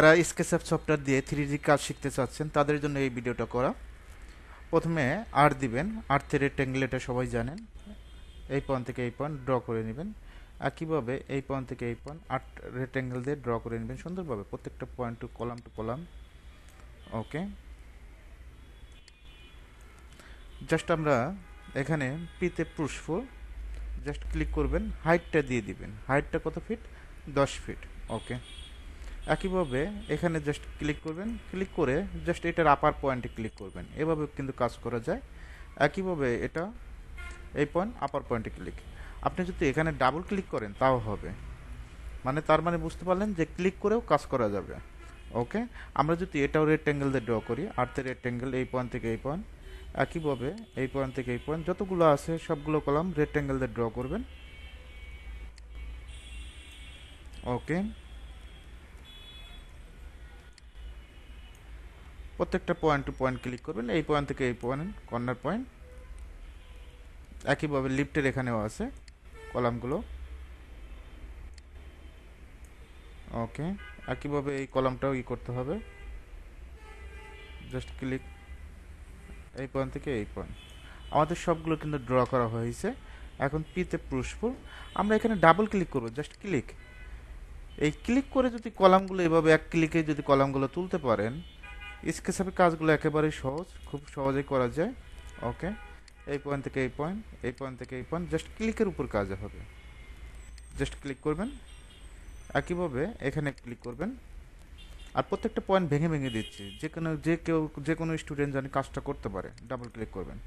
যারা SketchUp software দিয়ে three D কাজ শিখতে চাচ্ছেন, তাদের জন্য এই ভিডিওটা করা। প্রথমে আর দিবেন। আর্থের রেক্ট্যাঙ্গেল এটা সবাই জানেন। এই পয়েন্ট থেকে এই পয়েন্ট ড্র করে নেবেন। একইভাবে এই পয়েন্ট থেকে এই পয়েন্ট আট রেক্ট্যাঙ্গেল দিয়ে ড্র করে নেবেন। সুন্দরভাবে প্রত্যেকটা point to column to column okay just আমরা এখানে পিতে পুষ্ফুল জাস্ট ক্লিক করবেন। হাইটটা দিয়ে দিবেন। হাইটটা কত ফিট দশ ফিট ওকে একইভাবে এখানে জাস্ট ক্লিক করবেন। ক্লিক করে জাস্ট এটার আপার পয়েন্টে ক্লিক করবেন। এভাবে কিন্তু কাজ করা যায়। একইভাবে এটা এই পয়েন্ট আপার পয়েন্টে ক্লিক আপনি যদি এখানে ডাবল ক্লিক করেন, তাও হবে। মানে তার মানে বুঝতে পারলেন যে ক্লিক করেও কাজ করা যাবে। ওকে আমরা যদি এটাও রেক্ট্যাঙ্গেল দিয়ে ড্র করি আর্থের রেক্ট্যাঙ্গেল এই পয়েন্ট থেকে এই পয়েন্ট একইভাবে এই পয়েন্ট থেকে এই পয়েন্ট যতগুলো আছে সবগুলো কলাম রেক্ট্যাঙ্গেল দিয়ে ড্র করবেন। ওকে প্রত্যেকটা পয়েন্ট টু পয়েন্ট ক্লিক করবেন, এই পয়েন্ট থেকে এই পয়েন্ট কর্নার পয়েন্ট একইভাবে লিফটের এখানেও আছে কলামগুলো। ওকে একইভাবে এই কলামটাও ই করতে হবে। জাস্ট ক্লিক এই পয়েন্ট থেকে এই পয়েন্ট আমাদের সবগুলো কিন্তু ড্র করা হয়েছে। এখন পিতে পুষ্পুর আমরা এখানে ডাবল ক্লিক করব জাস্ট ক্লিক এই ক্লিক করে যদি কলামগুলো এভাবে এক ক্লিকে যদি কলামগুলো তুলতে পারেন স্কেচআপের কাজগুলো একেবারেই সহজ খুব সহজেই করা যায় ওকে এই পয়েন্ট থেকে এই পয়েন্ট এই পয়েন্ট থেকে এই পয়েন্ট জাস্ট ক্লিকের উপর কাজ হবে জাস্ট ক্লিক করবেন একইভাবে এখানে ক্লিক করবেন আর প্রত্যেকটা পয়েন্ট ভেঙে ভেঙে দিচ্ছি যে কোনো যে কেউ যে কোনো স্টুডেন্ট জানি কাজটা করতে পারে ডাবল ক্লিক করবেন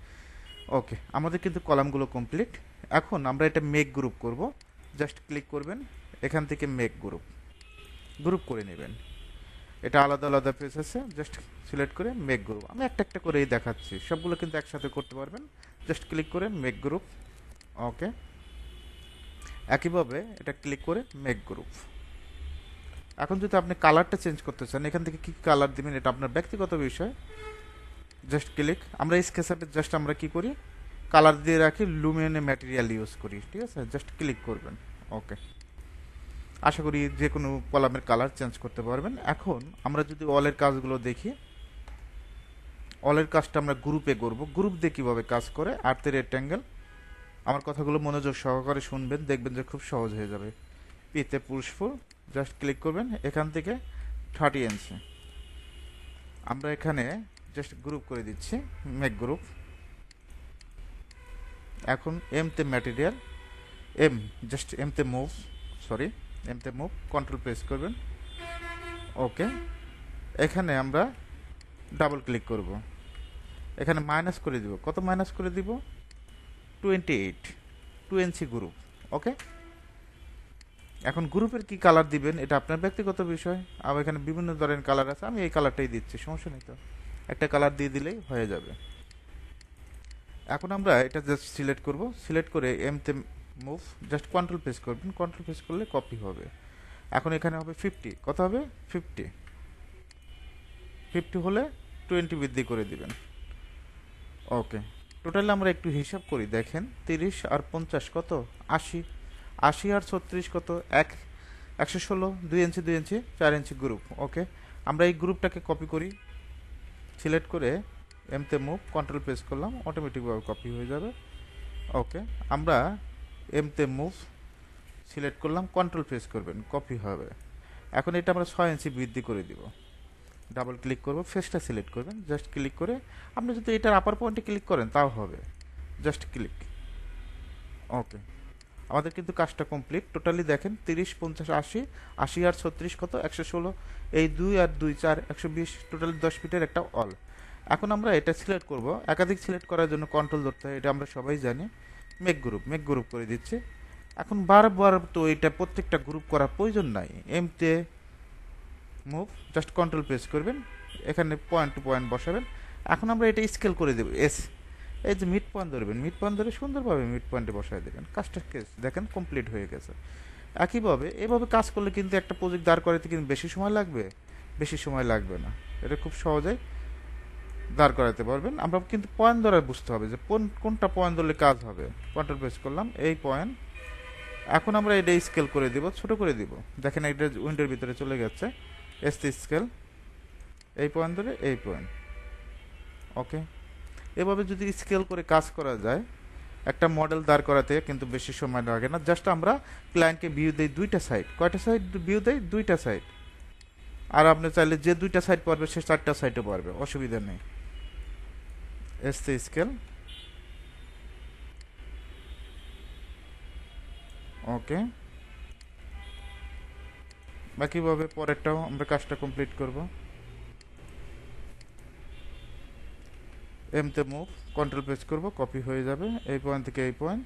ওকে আমাদের কিন্তু কলামগুলো কমপ্লিট এখন আমরা এটা মেক গ্রুপ করব। জাস্ট ক্লিক করবেন। এখান থেকে মেক গ্রুপ গ্রুপ করে নেবেন। এটা আলাদা আলাদা পেজ আছে। জাস্ট সিলেক্ট করে মেক গ্রুপ আমি একটা একটা করেই দেখাচ্ছি। সবগুলো কিন্তু একসাথে করতে পারবেন। জাস্ট ক্লিক করে মেক গ্রুপ ওকে একইভাবে এটা ক্লিক করে মেক গ্রুপ এখন যদি আপনি কালারটা চেঞ্জ করতে চান, এখান থেকে কী কালার দিবেন, এটা আপনার ব্যক্তিগত বিষয়। জাস্ট ক্লিক আমরা এই স্কেচআপে জাস্ট আমরা কি করি? কালার দিয়ে রাখি লুমিনে ম্যাটেরিয়াল ইউজ করি। ঠিক আছে? জাস্ট ক্লিক করবেন। ওকে আশা করি যে কোনো কলামের কালার চেঞ্জ করতে পারবেন। এখন আমরা যদি অলের কাজগুলো দেখি অলের কাজটা আমরা গ্রুপে করব। গ্রুপ দিয়ে কীভাবে কাজ করে আর্থের রেক্ট্যাঙ্গেল আমার কথাগুলো মনোযোগ সহকারে শুনবেন, দেখবেন যে খুব সহজ হয়ে যাবে। পিতে পুষ্ফুল জাস্ট ক্লিক করবেন, এখান থেকে থার্টি ইঞ্চি আমরা এখানে জাস্ট গ্রুপ করে দিচ্ছি মেক গ্রুপ এখন এমতে ম্যাটেরিয়াল এম জাস্ট এমতে মুভ সরি এমতে মুভ কন্ট্রোল প্রেস করবেন। ওকে এখানে আমরা ডাবল ক্লিক করব। এখানে মাইনাস করে দিব। কত মাইনাস করে দিব? টোয়েন্টি এইট টু এনসি গ্রুপ ওকে এখন গ্রুপের কি কালার দিবেন? এটা আপনার ব্যক্তিগত বিষয়। আমার এখানে বিভিন্ন ধরনের কালার আছে। আমি এই কালারটাই দিচ্ছি। সমস্যা নেই তো। একটা কালার দিয়ে দিলেই হয়ে যাবে। এখন আমরা এটা জাস্ট সিলেক্ট করব। সিলেক্ট করে এমতে মুভ জাস্ট কন্ট্রোল প্রেস করবেন কন্ট্রোল প্রেস করলে কপি হবে। এখন এখানে হবে ফিফটি কত হবে? ফিফটি ফিফটি হলে টোয়েন্টি বৃদ্ধি করে দিবেন। ওকে টোটাল আমরা একটু হিসাব করি, দেখেন, তিরিশ আর পঞ্চাশ কত? আশি। আশি আর ছত্রিশ কত? এক। একশো ষোলো, দুই ইঞ্চি দুই ইঞ্চি, চার ইঞ্চি গ্রুপ ওকে আমরা এই গ্রুপটাকে কপি করি। সিলেক্ট করে এমতে মুভ কন্ট্রোল প্রেস করলাম অটোমেটিকভাবে কপি হয়ে যাবে। ওকে আমরা এমতে মুভ, সিলেক্ট করলাম কন্ট্রোল প্রেস করবেন কপি হবে। এখন এটা আমরা ছয় ইঞ্চি বৃদ্ধি করে দিব। ডাবল ক্লিক করব ফেসটা সিলেক্ট করবেন জাস্ট ক্লিক করে, আপনি যদি এটার আপার পয়েন্টে ক্লিক করেন, তাও হবে। জাস্ট ক্লিক ওকে আমাদের কিন্তু কাজটা কমপ্লিট টোটালি দেখেন, তিরিশ, পঞ্চাশ, আশি আশি আর ছত্রিশ কত? একশো ষোলো। এই দুই আর দুই চার, একশো বিশ টোটালি দশ ফিটের একটা অল এখন আমরা এটা সিলেক্ট করব। একাধিক সিলেক্ট করার জন্য কন্ট্রোল ধরতে হয়, এটা আমরা সবাই জানি। মেক গ্রুপ মেক গ্রুপ করে দিচ্ছে। এখন বারবার তো এটা প্রত্যেকটা গ্রুপ করার প্রয়োজন নাই। এমতে মুভ জাস্ট কন্ট্রোল প্রেস করবেন, এখানে পয়েন্ট টু পয়েন্ট বসাবেন। এখন আমরা এটা স্কেল করে দেবো এস এই যে মিড পয়েন্ট ধরবেন মিড পয়েন্ট ধরে সুন্দরভাবে মিড পয়েন্টে বসায় দেবেন। কাজটা দেখেন কমপ্লিট হয়ে গেছে। একইভাবে, এভাবে কাজ করলে কিন্তু একটা প্রজেক্ট দাঁড় করাতে কিন্তু বেশি সময় লাগবে। বেশি সময় লাগবে না। এটা খুব সহজেই দাঁড় করাতে পারবেন। আমরা কিন্তু পয়েন্ট ধরে বুঝতে হবে যে কোন, কোনটা পয়েন্ট ধরলে কাজ হবে। কন্ট্রোল প্রেস করলাম, এই পয়েন্ট এখন আমরা এটা স্কেল করে দিব, ছোট করে দিব। দেখেন এটা উইন্ডোর ভিতরে চলে গেছে এসতে স্কেল এই পয়েন্ট ধরে এই পয়েন্ট ওকে এভাবে যদি স্কেল করে কাজ করা যায়, একটা মডেল দাঁড় করাতে কিন্তু বেশি সময় লাগে না। জাস্ট আমরা ক্লায়েন্টকে ভিউ দেই দুইটা সাইড কয়টা সাইড ভিউ দেই? দুইটা সাইড আর আপনি চাইলে যে দুইটা সাইড পারবে সে চারটা সাইডও পারবে অসুবিধা নেই। এসতে স্কেল ওকে বাকিভাবে পরেরটাও আমরা কাজটা কমপ্লিট করব। এমতে মুভ কন্ট্রোল প্রেস করব কপি হয়ে যাবে, এই পয়েন্ট থেকে এই পয়েন্ট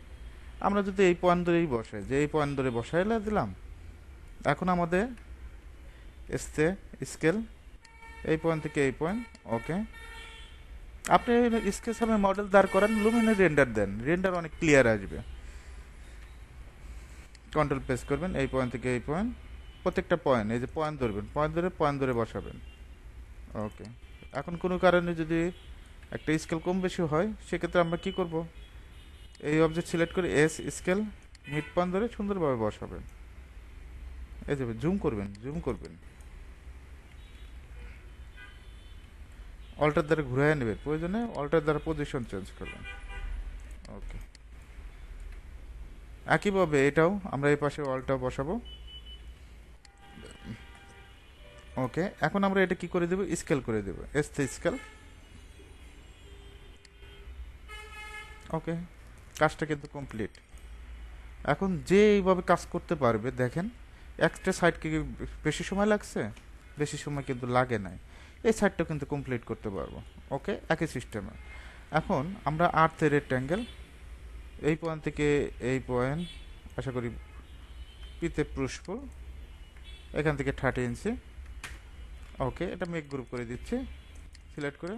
আমরা যদি এই পয়েন্ট ধরেই বসাই, যে এই পয়েন্ট ধরে বসাইলে দিলাম। এখন আমাদের এসতে স্কেল এই পয়েন্ট থেকে এই পয়েন্ট ওকে আপনি সামনে মডেল দাঁড় করান লুমিনে রেন্ডার দেন। রেন্ডার অনেক ক্লিয়ার আসবে। কন্ট্রোল প্রেস করবেন, এই পয়েন্ট থেকে এই পয়েন্ট প্রত্যেকটা পয়েন্ট এই যে পয়েন্ট ধরবেন পয়েন্ট ধরে পয়েন্ট ধরে বসাবেন। ওকে এখন কোনো কারণে যদি একটা স্কেল কম বেশি হয়, সেক্ষেত্রে আমরা কি করব? এই অবজেক্ট সিলেক্ট করে এস স্কেল মিড পয়েন্ট ধরে সুন্দরভাবে বসাবেন। এই যে জুম করবেন জুম করবেন। অল্টার দ্বারা ঘুরে নেবেন প্রয়োজনে অল্টার দ্বারা পজিশন চেঞ্জ করবেন। ওকে একইভাবে এটাও আমরা এই পাশে অলটাও বসাবো। ওকে এখন আমরা এটা কি করে দেব? স্কেল করে দেব। এস স্কেল ওকে কাজটা কিন্তু কমপ্লিট এখন যে এইভাবে কাজ করতে পারবে, দেখেন, একটা সাইডকে বেশি সময় লাগছে? বেশি সময় কিন্তু লাগে নাই। এই সাইডটা কিন্তু কমপ্লিট করতে পারব ওকে একই সিস্টেমে এখন আমরা আর্থের রেক্ট্যাঙ্গেল এই পয়েন্ট থেকে এই পয়েন্ট আশা করি পিতে পুষ্প, এখান থেকে থার্টি ইঞ্চি ওকে এটা মেক গ্রুপ করে দিচ্ছি সিলেক্ট করে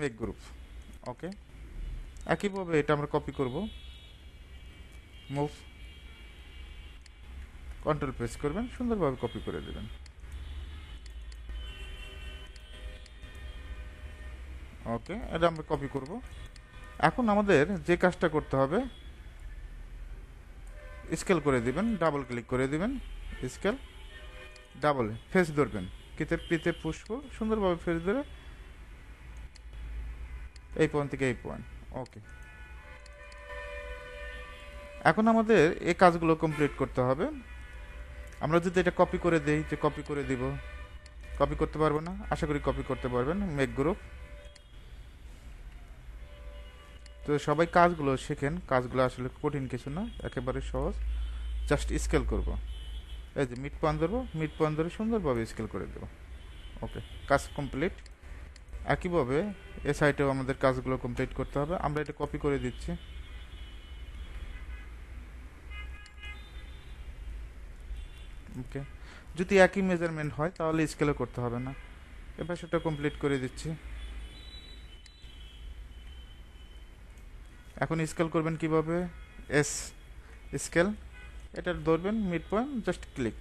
মেক গ্রুপ ওকে একইভাবে এটা আমরা কপি করব মুভ কন্ট্রোল প্রেস করবেন, সুন্দরভাবে কপি করে দেবেন। ওকে, এটা আমরা কপি করব। এখন আমাদের যে কাজটা করতে হবে স্কেল করে দিবেন ডাবল ক্লিক করে দিবেন স্কেল ডাবল ফেস ধরবেন। কিতে পিতে পুষ্প, সুন্দরভাবে ফেস ধরে, এই পয়েন্ট থেকে এই পয়েন্ট ওকে। এখন আমাদের এই কাজগুলো কমপ্লিট করতে হবে। আমরা যদি এটা কপি করে দেই যে কপি করে দিব। কপি করতে পারব না, আশা করি কপি করতে পারবেন মেক গ্রুপ তো সবাই কাজগুলো শেখেন। কাজগুলো আসলে কঠিন কিছু না, একেবারে সহজ। জাস্ট স্কেল করব। এই যে মিড পয়েন্ট ধরবো মিড পয়েন্ট ধরে সুন্দরভাবে স্কেল করে দেবো। ওকে কাজ কমপ্লিট একইভাবে এ সাইটেও আমাদের কাজগুলো কমপ্লিট করতে হবে। আমরা এটা কপি করে দিচ্ছি। ওকে যদি একই মেজারমেন্ট হয়, তাহলে স্কেলও করতে হবে না। এবার সেটা কমপ্লিট করে দিচ্ছি। এখন স্কেল করবেন কীভাবে? এস স্কেল এটা ধরবেন mid point just click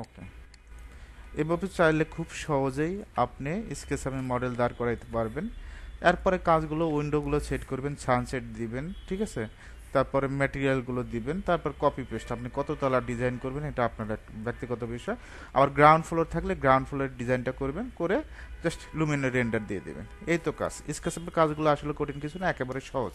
okay এভাবে চাইলে খুব সহজেই আপনি স্কেচামে মডেল দাঁড় করাইতে পারবেন। এরপরে কাজগুলো উইন্ডোগুলো সেট করবেন সানসেট দিবেন, ঠিক আছে? তারপরে ম্যাটেরিয়ালগুলো দিবেন, তারপর কপি পেস্ট আপনি কত তলা ডিজাইন করবেন এটা আপনার ব্যক্তিগত বিষয়। আবার গ্রাউন্ড ফ্লোর থাকলে গ্রাউন্ড ফ্লোরের ডিজাইনটা করবেন, করে জাস্ট লুমিনের রেন্ডার দিয়ে দেবেন। এই তো কাজ। স্কেচামের কাজগুলো আসলে কঠিন কিছু না, একেবারে সহজ।